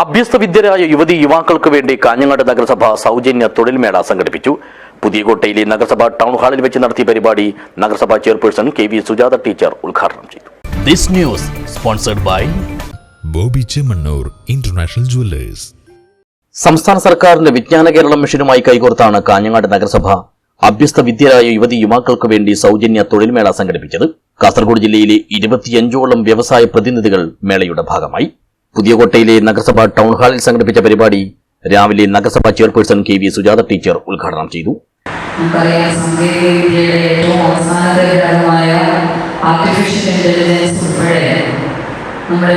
അഭ്യസ്ത വിദ്യരായ യുവതി യുവാക്കൾക്ക് വേണ്ടി കാഞ്ഞങ്ങാട് നഗരസഭ സൗജന്യ തൊഴിൽമേള സംഘടിപ്പിച്ചു. പുതിയകോട്ടയിലെ നഗരസഭ ടൗൺ ഹാളിൽ വെച്ച് നടത്തിയ പരിപാടി നഗരസഭാ chairperson K V Sujatha teacher ഉദ്ഘാടനം ചെയ്തു. This news sponsored by Boby Chemmanur international jewellers. സംസ്ഥാന സർക്കാരിന്റെ വിജ്ഞാന കേരളം മിഷനുമായി കൈകോർത്താണ് കാഞ്ഞങ്ങാട് നഗരസഭ അഭ്യസ്ത വിദ്യരായ യുവതി യുവാക്കൾക്ക് വേണ്ടി സൗജന്യ തൊഴിൽമേള സംഘടിപ്പിച്ചത്. കാസർഗോഡ് ജില്ലയിലെ ഇരുപത്തിയഞ്ചോളം വ്യവസായ പ്രതിനിധികൾ മേളയുടെ ഭാഗമായി. പുതിയകോട്ടയിലെ നഗരസഭ ടൗൺ ഹാളിൽ സംഘടിപ്പിച്ച പരിപാടി രാവിലെ നഗരസഭാ chairperson K V Sujatha teacher ഉദ്ഘാടനം ചെയ്തു. ഏറ്റവും ആർട്ടിഫിഷ്യൽ നമ്മുടെ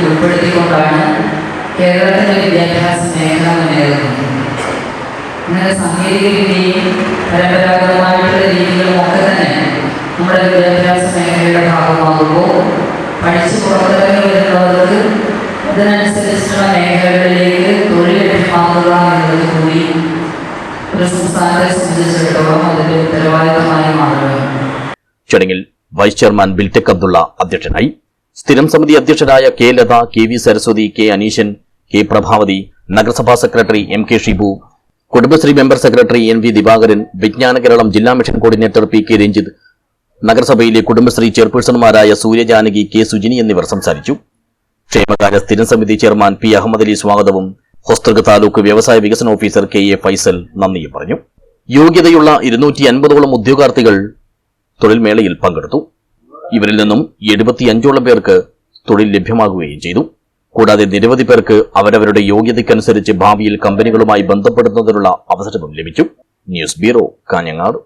ഉൾപ്പെടുത്തിക്കൊണ്ടാണ് കേരളത്തിലെ സാങ്കേതിക വിദ്യയും പരമ്പരാഗതമായിട്ടുള്ള രീതികളും ഒക്കെ നമ്മുടെ വിദ്യാഭ്യാസ മേഖലയുടെ ഭാഗമാകുമ്പോൾ പഠിച്ച് പുറത്തിറങ്ങി വരുന്നവർക്ക് അതിനനുസരിച്ചുള്ള മേഖലകളിലേക്ക് തൊഴിൽ ലഭ്യമാക്കുക എന്നത് കൂടി ഒരു സംസ്ഥാനത്തെ സംബന്ധിച്ചിടത്തോളം അതിന്റെ ഉത്തരവാദിത്തമായി മാറുകയാണ്. ചടങ്ങിൽ വൈസ് ചെയർമാൻ ബിൽടെക് അബ്ദുള്ള അധ്യക്ഷനായി സ്ഥിരം സമിതി അധ്യക്ഷരായ K Latha K V Saraswathi K Aneeshan K Prabhavathi നഗരസഭാ secretary M K Shibu Kudumbashree member secretary N V Divakaran Vijnana Keralam ജില്ലാ mission coordinator P K Ranjith നഗരസഭയിലെ കുടുംബശ്രീ ചെയർപേഴ്സൺമാരായ സൂര്യജാനകി കെ സുജിനി എന്നിവർ സംസാരിച്ചു. ക്ഷേമകാര്യ സ്ഥിരം സമിതി ചെയർമാൻ പി അഹമ്മദ് അലി സ്വാഗതവും ഹൊസ്തൃക താലൂക്ക് വ്യവസായ വികസന ഓഫീസർ കെ എ ഫൈസൽ നന്ദിയും പറഞ്ഞു. യോഗ്യതയുള്ള ഇരുന്നൂറ്റി അൻപതോളം ഉദ്യോഗാർത്ഥികൾ തൊഴിൽ മേളയിൽ പങ്കെടുത്തു. ഇവരിൽ നിന്നും എഴുപത്തിയഞ്ചോളം പേർക്ക് തൊഴിൽ ലഭ്യമാകുകയും ചെയ്തു. കൂടാതെ നിരവധി പേർക്ക് അവരവരുടെ യോഗ്യതയ്ക്കനുസരിച്ച് ഭാവിയിൽ കമ്പനികളുമായി ബന്ധപ്പെടുന്നതിനുള്ള അവസരവും ലഭിച്ചു. News bureau Kanhangad.